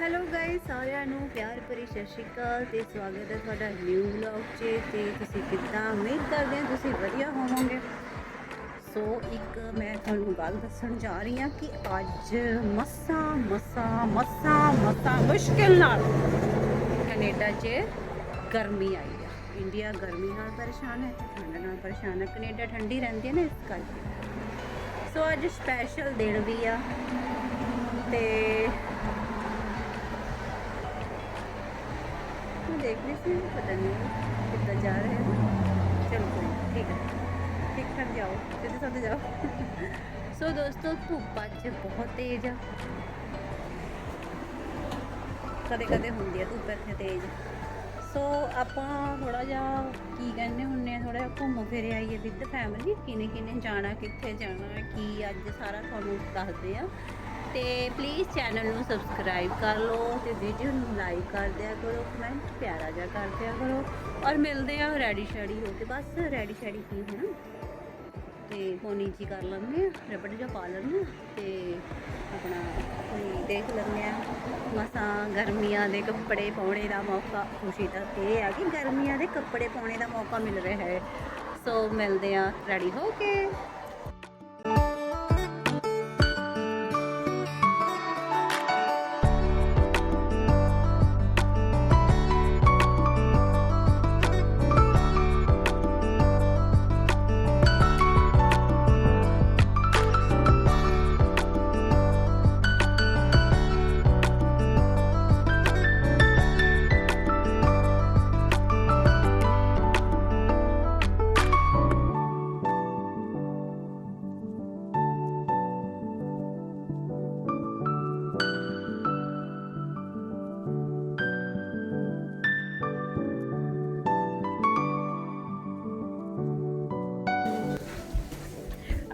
Hello guys ਸਾਰਿਆਂ ਨੂੰ ਪਿਆਰ ਭਰੀ ਸਤਿ ਸ਼੍ਰੀ ਅਕਾਲ ਤੇ ਸਵਾਗਤ ਹੈ ਤੁਹਾਡਾ ਨਿਊ ਵਲੌਗ 'ਚ ਤੇ ਤੁਸੀਂ ਕਿੱਦਾਂ ਉਮੀਦ ਕਰਦੇ ਹਾਂ ਤੁਸੀਂ ਵਧੀਆ ਹੋਵੋਗੇ। ਸੋ ਇੱਕ ਮੈਂ ਤੁਹਾਨੂੰ ਗੱਲ ਦੱਸਣ ਜਾ ਰਹੀ ਹਾਂ ਕਿ ਅੱਜ ਮੱਸਾ ਮੱਸਾ ਮੱਸਾ ਮੱਸਾ ਮੁਸ਼ਕਿਲ ਨਾਲ ਕੈਨੇਡਾ 'ਚ ਗਰਮੀ ਆਈ ਆ। ਇੰਡੀਆ ਗਰਮੀ ਨਾਲ ਪਰੇਸ਼ਾਨ ਹੈ ਠੰਡ ਨਾਲ ਪਰੇਸ਼ਾਨ ਹੈ। ਕੈਨੇਡਾ ਠੰਡੀ ਰਹਿੰਦੀ ਹੈ ਨਾ ਇਸ ਕਰਕੇ। ਸੋ ਅੱਜ ਸਪੈਸ਼ਲ ਦਿਨ ਵੀ ਆ ਤੇ ਮੈਂ ਦੇਖ ਰਹੀ ਸੀ, ਪਤਾ ਨਹੀਂ ਕਿੱਦਾਂ ਜਾ ਰਹੇ ਹਨ ਚਲੋ ਕੋਈ ਠੀਕ ਹੈ। ਠੀਕ ਠਾਕ ਜਾਓ ਸਿੱਧੇ ਸਾਧੇ ਜਾਓ। ਸੋ ਦੋਸਤੋ, ਧੁੱਪ ਅੱਜ ਬਹੁਤ ਤੇਜ਼ ਆ। ਕਦੇ ਕਦੇ ਹੁੰਦੀ ਆ ਧੁੱਪ ਇੱਥੇ ਤੇਜ਼। ਸੋ ਆਪਾਂ ਥੋੜਾ ਜਿਹਾ ਕੀ ਕਹਿੰਦੇ ਹੁੰਨੇ ਆ ਥੋੜਾ ਜਿਹਾ ਘੁੰਮ ਫਿਰ ਆਈਏ ਵਿਦ ਫੈਮਿਲੀ ਕਿਨੇ ਕਿਨੇ ਜਾਣਾ, ਕਿੱਥੇ ਜਾਣਾ, ਕੀ ਅੱਜ ਸਾਰਾ ਤੁਹਾਨੂੰ ਦੱਸਦੇ ਆ। ਤੇ ਪਲੀਜ਼ ਚੈਨਲ ਨੂੰ ਸਬਸਕ੍ਰਾਈਬ ਕਰ ਲਓ ਤੇ ਵੀਡੀਓ ਨੂੰ ਲਾਈਕ ਕਰ ਦਿਆ ਕਰੋ ਕਮੈਂਟ ਪਿਆਰਾ ਜਿਹਾ ਕਰ ਦਿਆ ਕਰੋ ਔਰ ਮਿਲਦੇ ਆ ਰੈਡੀ ਸ਼ੈਡੀ ਹੋ ਕੇ। ਬਸ ਰੈਡੀ ਸ਼ੈਡੀ ਕੀ ਹੋਣਾ? ਤੇ ਪੋਨੀ ਜੀ ਕਰ ਲੈਂਦੇ ਆ, ਰਬੜ ਜਿਹਾ ਪਾ ਲੈਂਦੇ ਆ ਤੇ ਆਪਣਾ ਦੇਖ ਲੈਂਦੇ ਆ ਮਸਾਂ ਗਰਮੀਆਂ ਦੇ ਕੱਪੜੇ ਪਾਉਣੇ ਦਾ ਮੌਕਾ। ਖੁਸ਼ੀ ਤਾਂ ਇਹ ਆ ਕਿ ਗਰਮੀਆਂ ਦੇ ਕੱਪੜੇ ਪਾਉਣੇ ਦਾ ਮੌਕਾ ਮਿਲ ਰਿਹਾ ਹੈ। ਸੋ ਮਿਲਦੇ ਆ ਰੈਡੀ ਹੋ ਕੇ।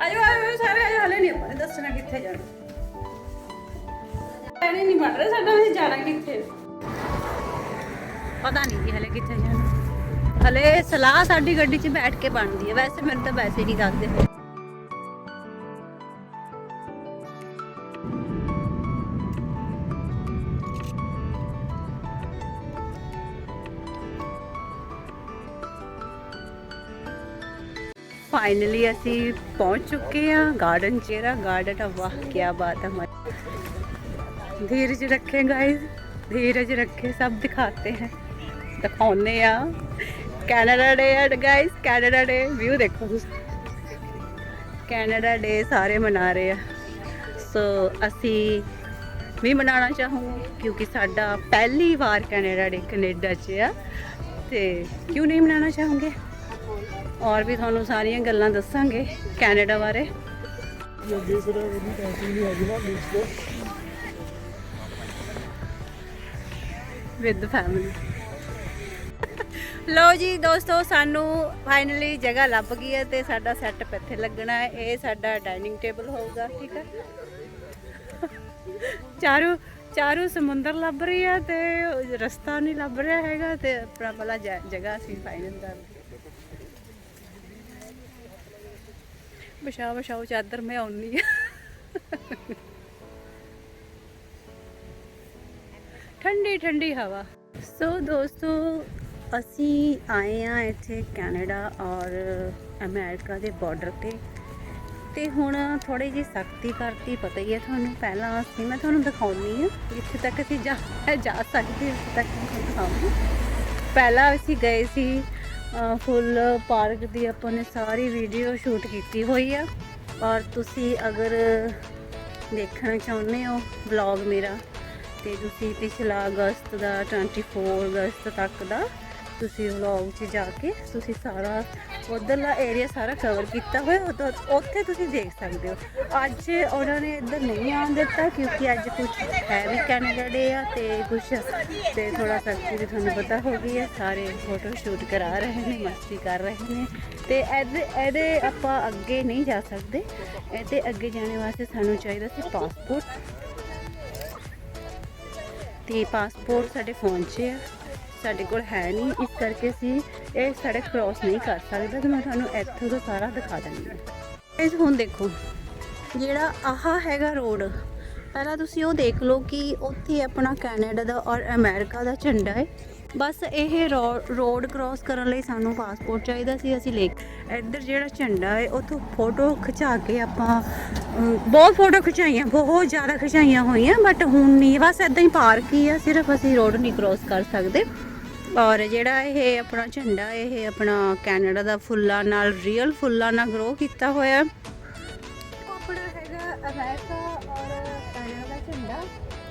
ਆਜੋ ਆਜੋ ਸਾਰੇ ਆਜੋ ਹਲੇ ਨਹੀਂ ਆਪਾਂ ਨੇ ਦੱਸਣਾ ਕਿੱਥੇ ਜਾਣਾ। ਐਨੇ ਨਹੀਂ ਬਣ ਰਿਹਾ ਸਾਡਾ, ਅਸੀਂ ਜਾਣਾ ਕਿੱਥੇ? ਪਤਾ ਨਹੀਂ ਜੀ ਹਲੇ ਕਿੱਥੇ ਜਾਣਾ। ਹਲੇ ਸਲਾਹ ਸਾਡੀ ਗੱਡੀ 'ਚ ਬੈਠ ਕੇ ਬਣਦੀ ਹੈ, ਵੈਸੇ ਮੈਨੂੰ ਤਾਂ ਵੈਸੇ ਨਹੀਂ ਦੱਸਦੇ ਫਾਈਨਲੀ ਅਸੀਂ ਪਹੁੰਚ ਚੁੱਕੇ ਹਾਂ। ਗਾਰਡਨ ਚੇਰਾ ਗਾਰਡਨ ਆ, ਵਾਹ ਕੀ ਬਾਤ ਹੈ ਮਤ ਧੀਰਜ ਰੱਖੇ ਗਾਇਸ ਧੀਰਜ ਰੱਖੇ, ਸਭ ਦਿਖਾਤੇ हैं ਦਿਖਾਉਨੇ ਆ। Canada day and guys Canada day view ਦੇਖੋ ਤੁਸੀਂ। ਕੈਨੇਡਾ ਡੇ ਸਾਰੇ ਮਨਾ ਰਹੇ ਆ। ਸੋ ਅਸੀਂ ਵੀ ਮਨਾਉਣਾ ਚਾਹੂੰਗੇ, ਕਿਉਂਕਿ ਸਾਡਾ ਪਹਿਲੀ ਵਾਰ ਕੈਨੇਡਾ ਡੇ ਕੈਨੇਡਾ 'ਚ ਆ। ਤੇ ਕਿਉਂ ਨਹੀਂ ਮਨਾਉਣਾ ਚਾਹੋਗੇ? ਔਰ ਵੀ ਤੁਹਾਨੂੰ ਸਾਰੀਆਂ ਗੱਲਾਂ ਦੱਸਾਂਗੇ ਕੈਨੇਡਾ ਬਾਰੇ। ਵਿਦ ਫੈਮਿਲੀ ਲੋ ਜੀ ਦੋਸਤੋ, ਸਾਨੂੰ ਫਾਈਨਲੀ ਜਗ੍ਹਾ ਲੱਭ ਗਈ ਹੈ ਤੇ ਸਾਡਾ ਸੈਟਅਪ ਇੱਥੇ ਲੱਗਣਾ ਹੈ। ਇਹ ਸਾਡਾ ਡਾਈਨਿੰਗ ਟੇਬਲ ਹੋਊਗਾ, ਠੀਕ ਹੈ? ਚਾਰੂ ਚਾਰੂ ਸਮੁੰਦਰ ਲੱਭ ਰਹੀ ਹੈ ਤੇ ਰਸਤਾ ਨਹੀਂ ਲੱਭ ਰਿਹਾ ਹੈਗਾ ਤੇ ਆਪਣਾ ਭਲਾ ਜਗ੍ਹਾ ਅਸੀਂ ਫਾਈਨਲ ਕਰ ਲਈ ਵਿਛਾਓ ਚਾਦਰ ਮੈਂ ਆਉਣੀ ਆ। ਠੰਡੀ ਠੰਡੀ ਹਵਾ। ਸੋ ਦੋਸਤੋ, ਅਸੀਂ ਆਏ ਆ ਇੱਥੇ ਕੈਨੇਡਾ ਔਰ ਅਮਰੀਕਾ ਦੇ ਬਾਰਡਰ ਤੇ। ਤੇ ਹੁਣ ਥੋੜੀ ਜੀ ਸਖਤੀ ਕਰਤੀ, ਪਤਾ ਹੀ ਹੈ ਤੁਹਾਨੂੰ। ਪਹਿਲਾਂ ਅਸੀਂ, ਮੈਂ ਤੁਹਾਨੂੰ ਦਿਖਾਉਣੀ ਆ ਜਿੱਥੇ ਤੱਕ ਅਸੀਂ ਜਾ ਜਾ ਸਕਦੇ ਹਾਂ ਉੱਥੇ ਤੱਕ ਮੈਂ ਤੁਹਾਨੂੰ ਦਿਖਾਉਂਗੀ ਪਹਿਲਾਂ ਅਸੀਂ ਗਏ ਸੀ ਫੁੱਲ ਪਾਰਕ ਦੀ ਆਪਾਂ ਨੇ ਸਾਰੀ ਵੀਡੀਓ ਸ਼ੂਟ ਕੀਤੀ ਹੋਈ ਆ। ਔਰ ਤੁਸੀਂ ਅਗਰ ਦੇਖਣਾ ਚਾਹੁੰਦੇ ਹੋ ਵਲੌਗ ਮੇਰਾ, ਤੇ ਤੁਸੀਂ ਪਿਛਲਾ ਅਗਸਤ ਦਾ 24 ਅਗਸਤ ਤੱਕ ਦਾ ਤੁਸੀਂ ਵਲੌਗ 'ਚ ਜਾ ਕੇ ਤੁਸੀਂ ਸਾਰਾ ਉਧਰਲਾ ਏਰੀਆ ਸਾਰਾ ਕਵਰ ਕੀਤਾ ਹੋਇਆ ਉਦੋਂ- ਉੱਥੇ ਤੁਸੀਂ ਦੇਖ ਸਕਦੇ ਹੋ। ਅੱਜ ਉਹਨਾਂ ਨੇ ਇੱਧਰ ਨਹੀਂ ਆਉਣ ਦਿੱਤਾ, ਕਿਉਂਕਿ ਅੱਜ ਕੁਝ ਹੈ ਵੀ ਕੈਨੇਡਾ ਡੇ ਆ ਤੇ ਕੁਝ ਤੇ ਥੋੜਾ ਸਖਤੀ ਵੀ ਤੁਹਾਨੂੰ ਪਤਾ ਹੋ ਗਈ ਹੈ ਸਾਰੇ ਫੋਟੋ ਸ਼ੂਟ ਕਰਾ ਰਹੇ ਨੇ, ਮਸਤੀ ਕਰ ਰਹੇ ਨੇ। ਤੇ ਇਹਦੇ ਇਹਦੇ ਆਪਾਂ ਅੱਗੇ ਨਹੀਂ ਜਾ ਸਕਦੇ। ਇਹਦੇ ਅੱਗੇ ਜਾਣ ਵਾਸਤੇ ਸਾਨੂੰ ਚਾਹੀਦਾ ਸੀ ਪਾਸਪੋਰਟ ਤੇ ਪਾਸਪੋਰਟ ਸਾਡੇ ਫੋਨ 'ਚ ਆ। ਸਾਡੇ ਕੋਲ ਹੈ ਨਹੀਂ, ਇਸ ਕਰਕੇ ਅਸੀਂ ਇਹ ਸੜਕ ਕ੍ਰਾਸ ਨਹੀਂ ਕਰ ਸਕਦੇ ਤੇ ਮੈਂ ਤੁਹਾਨੂੰ ਇੱਥੋਂ ਦਾ ਸਾਰਾ ਦਿਖਾ ਦਿੰਦੀ ਹਾਂ। ਇਸ ਹੁਣ ਦੇਖੋ, ਜਿਹੜਾ ਆਹ ਹੈਗਾ ਰੋਡ ਪਹਿਲਾਂ ਤੁਸੀਂ ਉਹ ਦੇਖ ਲਓ ਕਿ ਉੱਥੇ ਆਪਣਾ ਕੈਨੇਡਾ ਦਾ ਔਰ ਅਮਰੀਕਾ ਦਾ ਝੰਡਾ ਹੈ। ਬਸ ਇਹ ਰੋਡ ਕ੍ਰਾਸ ਕਰਨ ਲਈ ਸਾਨੂੰ ਪਾਸਪੋਰਟ ਚਾਹੀਦਾ ਸੀ, ਅਸੀਂ ਲੈ ਇੱਧਰ ਜਿਹੜਾ ਝੰਡਾ ਹੈ, ਉੱਥੋਂ ਫੋਟੋ ਖਿਚਾ ਕੇ ਆਪਾਂ ਬਹੁਤ ਫੋਟੋ ਖਿਚਾਈਆਂ, ਬਹੁਤ ਜ਼ਿਆਦਾ ਖਿਚਾਈਆਂ ਹੋਈਆਂ ਬਟ ਹੁਣ ਨਹੀਂ, ਬਸ ਇਦਾਂ ਹੀ ਪਾਰਕ ਹੀ ਆ, ਸਿਰਫ ਅਸੀਂ ਰੋਡ ਨਹੀਂ ਕ੍ਰਾਸ ਕਰ ਸਕਦੇ। ਔਰ ਜਿਹੜਾ ਇਹ ਆਪਣਾ ਝੰਡਾ, ਇਹ ਆਪਣਾ ਕੈਨੇਡਾ ਦਾ ਫੁੱਲਾਂ ਨਾਲ ਰੀਅਲ ਫੁੱਲਾਂ ਨਾਲ ਗਰੋ ਕੀਤਾ ਹੋਇਆ। ਆਪਣਾ ਹੈਗਾ ਅਮਰੀਕਾ ਔਰ ਕੈਨੇਡਾ ਦਾ ਝੰਡਾ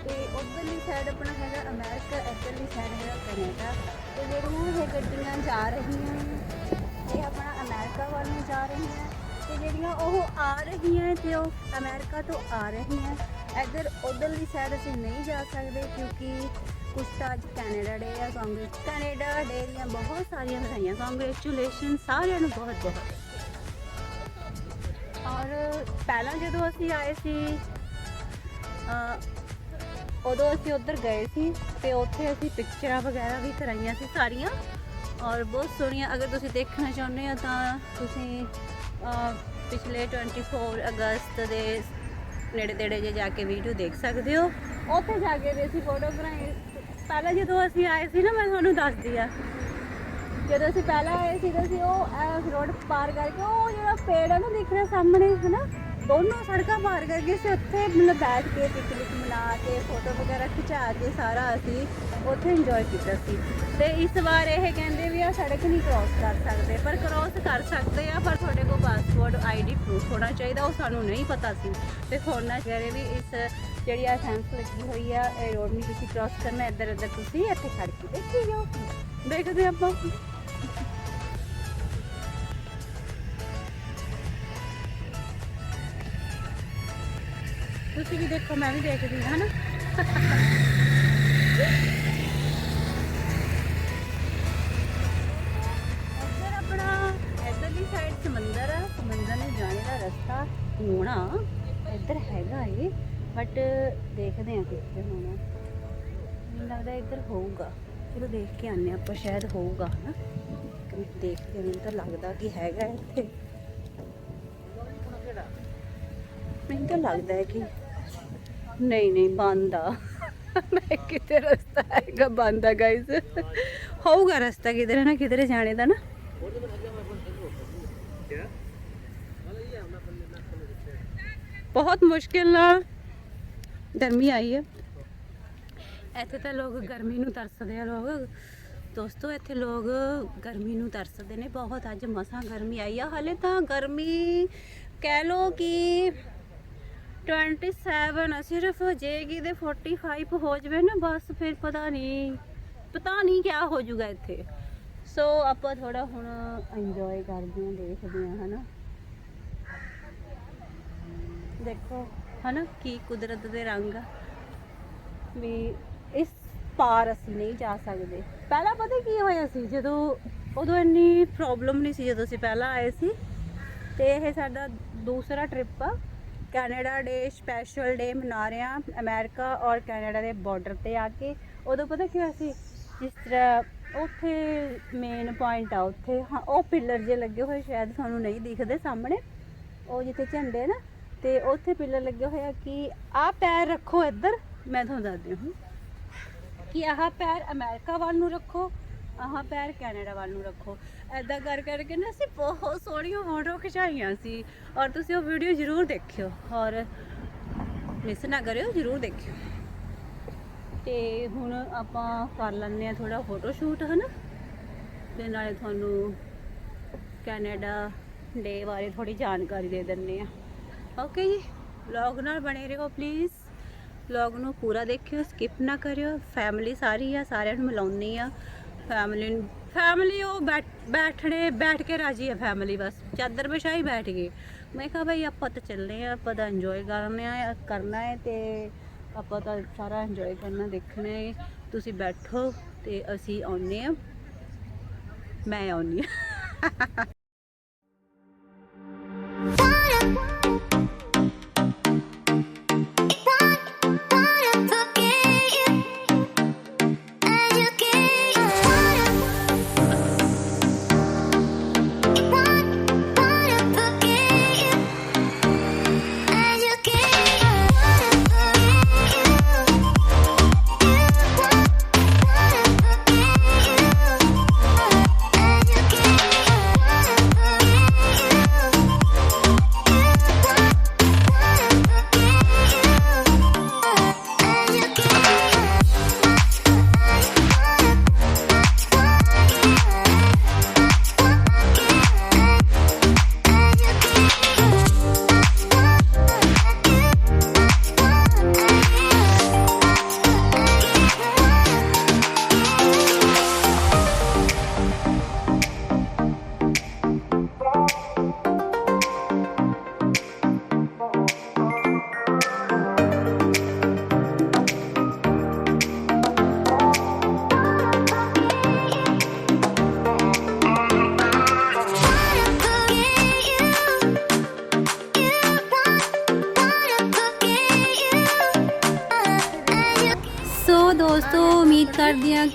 ਤੇ ਉਧਰਲੀ ਸਾਈਡ ਆਪਣਾ ਹੈਗਾ ਅਮਰੀਕਾ, ਇੱਧਰਲੀ ਸਾਈਡ ਹੈਗਾ ਕੈਨੇਡਾ। ਤੇ ਜਿਹੜੀਆਂ ਇਹ ਗੱਡੀਆਂ ਜਾ ਰਹੀਆਂ ਇਹ ਆਪਣਾ ਅਮਰੀਕਾ ਵੱਲ ਨੂੰ ਜਾ ਰਹੀਆਂ। ਤੇ ਜਿਹੜੀਆਂ ਉਹ ਆ ਰਹੀਆਂ ਤੇ ਉਹ ਅਮਰੀਕਾ ਤੋਂ ਆ ਰਹੀਆਂ। ਇੱਧਰ ਉਧਰਲੀ ਸਾਈਡ ਅਸੀਂ ਨਹੀਂ ਜਾ ਸਕਦੇ ਕਿਉਂਕਿ ਕੁਛ ਤਾਂ ਅੱਜ ਕੈਨੇਡਾ ਡੇ ਆ ਕਾਂਗਰਸ ਕੈਨੇਡਾ ਡੇ ਦੀਆਂ ਬਹੁਤ ਸਾਰੀਆਂ ਵਧਾਈਆਂ। ਕਾਂਗ੍ਰੈਚੁਲੇਸ਼ਨ ਸਾਰਿਆਂ ਨੂੰ ਬਹੁਤ ਬਹੁਤ। ਔਰ ਪਹਿਲਾਂ ਜਦੋਂ ਅਸੀਂ ਆਏ ਸੀ ਉਦੋਂ ਅਸੀਂ ਉੱਧਰ ਗਏ ਸੀ ਤੇ ਉੱਥੇ ਅਸੀਂ ਪਿਕਚਰਾਂ ਵਗੈਰਾ ਵੀ ਕਰਾਈਆਂ ਸੀ ਸਾਰੀਆਂ। ਔਰ ਬਹੁਤ ਸੋਹਣੀਆਂ ਅਗਰ ਤੁਸੀਂ ਦੇਖਣਾ ਚਾਹੁੰਦੇ ਹੋ ਤਾਂ ਤੁਸੀਂ ਅ, ਪਿਛਲੇ 24 ਅਗਸਤ ਦੇ ਨੇੜੇ ਤੇੜੇ ਜੇ ਜਾ ਕੇ ਵੀਡੀਓ ਦੇਖ ਸਕਦੇ ਹੋ। ਉੱਥੇ ਜਾ ਕੇ ਵੀ ਅਸੀਂ ਫੋਟੋ ਕਰਾਈ ਪਹਿਲਾਂ ਜਦੋਂ ਅਸੀਂ ਆਏ ਸੀ ਨਾ, ਮੈਂ ਤੁਹਾਨੂੰ ਦੱਸਦੀ ਆ। ਜਦੋਂ ਅਸੀਂ ਪਹਿਲਾਂ ਆਏ ਸੀ ਤਾਂ ਅਸੀਂ ਉਹ ਰੋਡ ਪਾਰ ਕਰਕੇ, ਉਹ ਜਿਹੜਾ ਪੇੜ ਹੈ ਨਾ ਦਿਖ ਰਿਹਾ ਸਾਹਮਣੇ, ਹਨਾ? ਦੋਨੋਂ ਸੜਕਾਂ ਪਾਰ ਕਰਕੇ ਅਸੀਂ ਉੱਥੇ ਮਤਲਬ ਬੈਠ ਕੇ ਪਿਕਨਿਕ ਮਨਾ ਕੇ ਫੋਟੋ ਵਗੈਰਾ ਖਿਚਾ ਕੇ ਸਾਰਾ ਅਸੀਂ ਉੱਥੇ ਇੰਜੋਏ ਕੀਤਾ ਸੀ। ਤੇ ਇਸ ਵਾਰ ਇਹ ਕਹਿੰਦੇ ਵੀ ਆ ਸੜਕ ਨਹੀਂ ਕ੍ਰਾਸ ਕਰ ਸਕਦੇ। ਪਰ ਕ੍ਰਾਸ ਕਰ ਸਕਦੇ ਆ, ਪਰ ਤੁਹਾਡੇ ਕੋਲ ਪਾਸਪੋਰਟ ਆਈਡੀ ਪ੍ਰੂਫ ਹੋਣਾ ਚਾਹੀਦਾ, ਉਹ ਸਾਨੂੰ ਨਹੀਂ ਪਤਾ ਸੀ। ਤੇ ਹੁਣ ਨਾ ਕਹਿ ਵੀ ਇਸ ਜਿਹੜੀ ਆ ਫੈਂਸ ਲੱਗੀ ਹੋਈ ਆ, ਇਹ ਰੋਡ ਨਹੀਂ ਤੁਸੀਂ ਕ੍ਰਾਸ ਕਰਨਾ ਇੱਧਰ ਇੱਧਰ ਤੁਸੀਂ ਇੱਥੇ ਖੜ ਕੇ ਦੇਖੀ ਜਾਓ। ਦੇਖਦੇ ਆਪਾਂ। ਤੁਸੀਂ ਵੀ ਦੇਖੋ, ਮੈਂ ਵੀ ਦੇਖਦੀ ਹਾਂ ਹਨਾ? ਇੱਧਰ ਆਪਣਾ ਇੱਧਰਲੀ ਸਾਈਡ ਸਮੁੰਦਰ ਆ ਸਮੁੰਦਰ ਨੂੰ ਜਾਣੇ ਦਾ ਰਸਤਾ ਹੋਣਾ ਇੱਧਰ ਹੈਗਾ ਏ ਬਟ ਦੇਖਦੇ ਆ ਕਿੱਥੇ ਹੋਣਾ। ਮੈਨੂੰ ਲੱਗਦਾ ਇੱਧਰ ਹੋਊਗਾ। ਚਲੋ ਦੇਖ ਕੇ ਆਨੇ ਆਪਾਂ ਸ਼ਾਇਦ ਹੋਊਗਾ, ਹਨਾ? ਦੇਖਦੇ ਮੈਨੂੰ ਤਾਂ ਲੱਗਦਾ ਕਿ ਹੈਗਾ ਇੱਥੇ। ਮੈਨੂੰ ਤਾਂ ਲੱਗਦਾ ਹੈ ਕਿ ਨਹੀਂ ਨਹੀਂ, ਬੰਦ ਆ। ਮੈਂ ਕਿਤੇ ਰਸਤਾ ਹੈਗਾ, ਬੰਦ ਆ ਗਾਇਸ ਹੋਊਗਾ ਰਸਤਾ ਕਿਧਰੇ ਨਾ ਕਿਧਰੇ ਜਾਣੇ ਦਾ ਨਾ। ਬਹੁਤ ਮੁਸ਼ਕਿਲ ਨਾਲ ਗਰਮੀ ਆਈ ਹੈ ਇੱਥੇ ਤਾਂ ਲੋਕ ਗਰਮੀ ਨੂੰ ਤਰਸਦੇ ਆ ਲੋਕ। ਦੋਸਤੋ, ਇੱਥੇ ਲੋਕ ਗਰਮੀ ਨੂੰ ਤਰਸਦੇ ਨੇ ਬਹੁਤ। ਅੱਜ ਮਸਾਂ ਗਰਮੀ ਆਈ ਆ। ਹਲੇ ਤਾਂ ਗਰਮੀ ਕਹਿ ਲੋ ਕਿ 27 ਆ ਸਿਰਫ ਜੇ ਕਿਤੇ 45 ਹੋ ਜਵੇ ਨਾ, ਬਸ ਫਿਰ ਪਤਾ ਨਹੀਂ ਪਤਾ ਨਹੀਂ ਕਿਆ ਹੋ ਜਾਊਗਾ ਇੱਥੇ। ਸੋ ਆਪਾਂ ਥੋੜਾ ਹੁਣ ਇੰਜੋਏ ਕਰਦੇ ਹਾਂ, ਦੇਖਦੇ ਹਾਂ, ਹਨਾ। ਦੇਖੋ, ਹਨਾ, ਕੀ ਕੁਦਰਤ ਦੇ ਰੰਗ ਆ। ਵੀ ਇਸ ਪਾਰ ਅਸੀਂ ਨਹੀਂ ਜਾ ਸਕਦੇ। ਪਹਿਲਾਂ ਪਤਾ ਕੀ ਹੋਇਆ ਸੀ, ਜਦੋਂ ਉਦੋਂ ਇੰਨੀ ਪ੍ਰੋਬਲਮ ਨਹੀਂ ਸੀ ਜਦੋਂ ਅਸੀਂ ਪਹਿਲਾਂ ਆਏ ਸੀ। ਤੇ ਇਹ ਸਾਡਾ ਦੂਸਰਾ ਟ੍ਰਿਪ ਆ। ਕੈਨੇਡਾ ਡੇ, ਸਪੈਸ਼ਲ ਡੇ ਮਨਾ ਰਹੇ ਹਾਂ, ਅਮਰੀਕਾ ਔਰ ਕੈਨੇਡਾ ਦੇ ਬਾਰਡਰ ਤੇ ਆ ਕੇ। ਉਦੋਂ ਪਤਾ ਕੀ ਹੋਇਆ ਸੀ? ਜਿਸ ਤਰ੍ਹਾਂ ਉੱਥੇ ਮੇਨ ਪੁਆਇੰਟ ਆ ਉੱਥੇ। ਹਾਂ, ਉਹ ਪਿੱਲਰ ਜੇ ਲੱਗੇ ਹੋਏ ਸ਼ਾਇਦ ਤੁਹਾਨੂੰ ਨਹੀਂ ਦਿਖਦੇ ਸਾਹਮਣੇ। ਉਹ ਜਿੱਥੇ ਝੰਡੇ ਨਾ, ਤੇ ਉੱਥੇ ਪਿੱਲਰ ਲੱਗੇ ਹੋਇਆ ਕਿ ਆਹ ਪੈਰ ਰੱਖੋ ਇੱਧਰ, ਮੈਂ ਤੁਹਾਨੂੰ ਦੱਸਦੀ ਹਾਂ। ਕਿ ਆਹ ਪੈਰ ਅਮਰੀਕਾ ਵੱਲ ਨੂੰ ਰੱਖੋ ਆਹ ਪੈਰ ਕੈਨੇਡਾ ਵੱਲ ਨੂੰ ਰੱਖੋ। ਐਦਾਂ ਕਰ ਕਰਕੇ ਨਾ ਅਸੀਂ ਬਹੁਤ ਸੋਹਣੀਆਂ ਫੋਟੋ ਖਿਚਾਈਆਂ ਸੀ। ਔਰ ਤੁਸੀਂ ਉਹ ਵੀਡੀਓ ਜ਼ਰੂਰ ਦੇਖਿਓ। ਔਰ ਮਿਸ ਨਾ ਕਰਿਓ, ਜ਼ਰੂਰ ਦੇਖਿਓ। ਤੇ ਹੁਣ ਆਪਾਂ ਕਰ ਲੈਂਦੇ ਆ ਥੋੜਾ ਫੋਟੋ ਸ਼ੂਟ ਹਨਾ? ਤੇ ਨਾਲੇ ਤੁਹਾਨੂੰ ਕੈਨੇਡਾ ਡੇ ਬਾਰੇ ਥੋੜੀ ਜਾਣਕਾਰੀ ਦੇ ਦਿੰਨੇ ਆ ਓਕੇ ਜੀ ਵਲੌਗ ਨਾਲ ਬਣੇ ਰਹੋ ਪਲੀਜ਼ ਵਲੌਗ ਨੂੰ ਪੂਰਾ ਦੇਖਿਓ ਸਕਿਪ ਨਾ ਕਰਿਓ। ਫੈਮਿਲੀ ਸਾਰੀ ਆ, ਸਾਰਿਆਂ ਨੂੰ ਮਿਲਾਉਣੀ ਆ ਫੈਮਿਲੀ ਨੂੰ, ਫੈਮਿਲੀ ਉਹ ਬੈਠ, ਬੈਠਣੇ, ਬੈਠ ਕੇ ਰਾਜੀ ਹੈ ਫੈਮਿਲੀ ਬਸ। ਚਾਦਰ ਵਿਛਾਈ ਬੈਠ ਗਏ ਮੈਂ ਕਿਹਾ ਬਈ ਆਪਾਂ ਤਾਂ ਚੱਲੇ ਆ ਆਪਾਂ ਤਾਂ ਇੰਜੋਏ ਕਰਨੇ ਆ, ਕਰਨਾ ਹੈ ਤੇ ਆਪਾਂ ਤਾਂ ਸਾਰਾ ਇੰਜੋਏ ਕਰਨਾ, ਦੇਖਣਾ ਹੈ। ਤੁਸੀਂ ਬੈਠੋ ਤੇ ਅਸੀਂ ਆਉਨੇ ਆ ਮੈਂ ਆਉਣੀ ਆ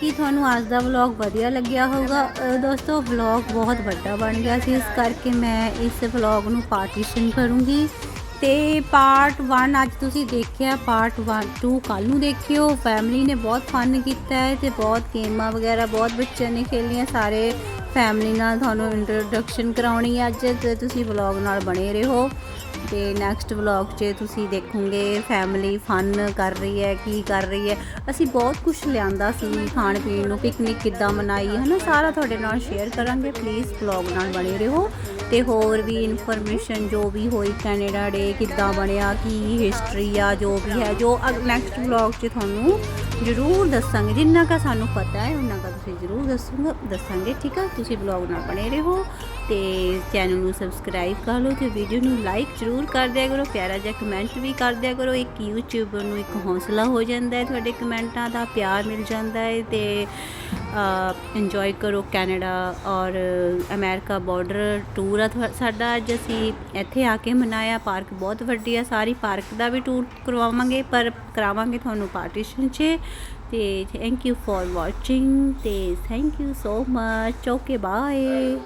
ਕਿ ਤੁਹਾਨੂੰ ਅੱਜ ਦਾ ਵਲੌਗ ਵਧੀਆ ਲੱਗਿਆ ਹੋਊਗਾ। ਦੋਸਤੋ ਵਲੌਗ ਬਹੁਤ ਵੱਡਾ ਬਣ ਗਿਆ ਸੀ, ਇਸ ਕਰਕੇ ਮੈਂ ਇਸ ਵਲੌਗ ਨੂੰ ਪਾਰਟੀਸ਼ਨ ਕਰੂੰਗੀ। ਤੇ ਪਾਰਟ 1 ਅੱਜ ਤੁਸੀਂ ਦੇਖਿਆ ਪਾਰਟ 1 2 ਕੱਲ ਨੂੰ ਦੇਖਿਓ। ਫੈਮਿਲੀ ਨੇ ਬਹੁਤ ਫਨ ਕੀਤਾ ਹੈ ਤੇ ਬਹੁਤ ਗੇਮਾਂ ਵਗੈਰਾ, ਬਹੁਤ ਬੱਚਿਆਂ ਨੇ ਖੇਲੀਆਂ, ਸਾਰੇ ਫੈਮਿਲੀ ਨਾਲ ਤੁਹਾਨੂੰ ਇੰਟਰੋਡਕਸ਼ਨ ਕਰਾਉਣੀ ਹੈ ਅੱਜ ਤੇ ਤੁਸੀਂ ਵਲੌਗ ਨਾਲ ਬਣੇ ਰਹੋ। ਤੇ ਨੈਕਸਟ ਵਲੌਗ 'ਚ ਤੁਸੀਂ ਦੇਖੋਗੇ ਫੈਮਿਲੀ ਫਨ ਕਰ ਰਹੀ ਹੈ, ਕੀ ਕਰ ਰਹੀ ਹੈ। ਅਸੀਂ ਬਹੁਤ ਕੁਝ ਲਿਆਂਦਾ ਸੀ ਖਾਣ ਪੀਣ ਨੂੰ ਪਿਕਨਿਕ ਕਿੱਦਾਂ ਮਨਾਈ ਹੈ ਨਾ ਸਾਰਾ ਤੁਹਾਡੇ ਨਾਲ ਸ਼ੇਅਰ ਕਰਾਂਗੇ। ਪਲੀਜ਼ ਵਲੌਗ ਨਾਲ ਬਣੇ ਰਹੋ ਤੇ ਹੋਰ ਵੀ ਇਨਫੋਰਮੇਸ਼ਨ ਜੋ ਵੀ ਹੋਈ ਕੈਨੇਡਾ ਡੇ ਕਿੱਦਾਂ ਬਣਿਆ, ਕੀ ਹਿਸਟਰੀ ਆ, ਜੋ ਵੀ ਹੈ, ਜੋ ਨੈਕਸਟ ਵਲੌਗ 'ਚ ਤੁਹਾਨੂੰ ਜ਼ਰੂਰ ਦੱਸਾਂਗੇ, ਜਿੰਨਾ ਕਾ ਸਾਨੂੰ ਪਤਾ ਹੈ, ਉਹਨਾਂ ਕਾ ਤੁਸੀਂ ਜ਼ਰੂਰ ਦੱਸੂਗਾ, ਦੱਸਾਂਗੇ, ਠੀਕ ਆ? ਤੁਸੀਂ ਵਲੌਗ ਨਾਲ ਬਣੇ ਰਹੋ ਤੇ ਚੈਨਲ ਨੂੰ ਸਬਸਕ੍ਰਾਈਬ ਕਰ ਲਓ ਤੇ ਵੀਡੀਓ ਨੂੰ ਲਾਈਕ ਜ਼ਰੂਰ ਕਰ ਦਿਆ ਕਰੋ, ਪਿਆਰਾ ਜਿਹਾ ਕਮੈਂਟ ਵੀ ਕਰ ਦਿਆ ਕਰੋ। ਇੱਕ ਯੂਟਿਊਬਰ ਨੂੰ ਇੱਕ ਹੌਸਲਾ ਹੋ ਜਾਂਦਾ ਹੈ, ਤੁਹਾਡੇ ਕਮੈਂਟਾਂ ਦਾ ਪਿਆਰ ਮਿਲ ਜਾਂਦਾ ਹੈ ਤੇ ਇੰਜੋਏ ਕਰੋ ਕੈਨੇਡਾ ਔਰ ਅਮਰੀਕਾ ਬਾਰਡਰ ਟੂਰ ਆ ਤੁਹਾ- ਸਾਡਾ ਅੱਜ ਅਸੀਂ ਇੱਥੇ ਆ ਕੇ ਮਨਾਇਆ। ਪਾਰਕ ਬਹੁਤ ਵੱਡੀ ਆ। ਸਾਰੀ ਪਾਰਕ ਦਾ ਵੀ ਟੂਰ ਕਰਵਾਵਾਂਗੇ, ਪਰ ਕਰਾਵਾਂਗੇ ਤੁਹਾਨੂੰ ਪਾਰਟੀਸ਼ਨ 'ਚ। ਤੇ ਥੈਂਕ ਯੂ ਫॉर ਵਾਚਿੰਗ ਤੇ thank you so much okay bye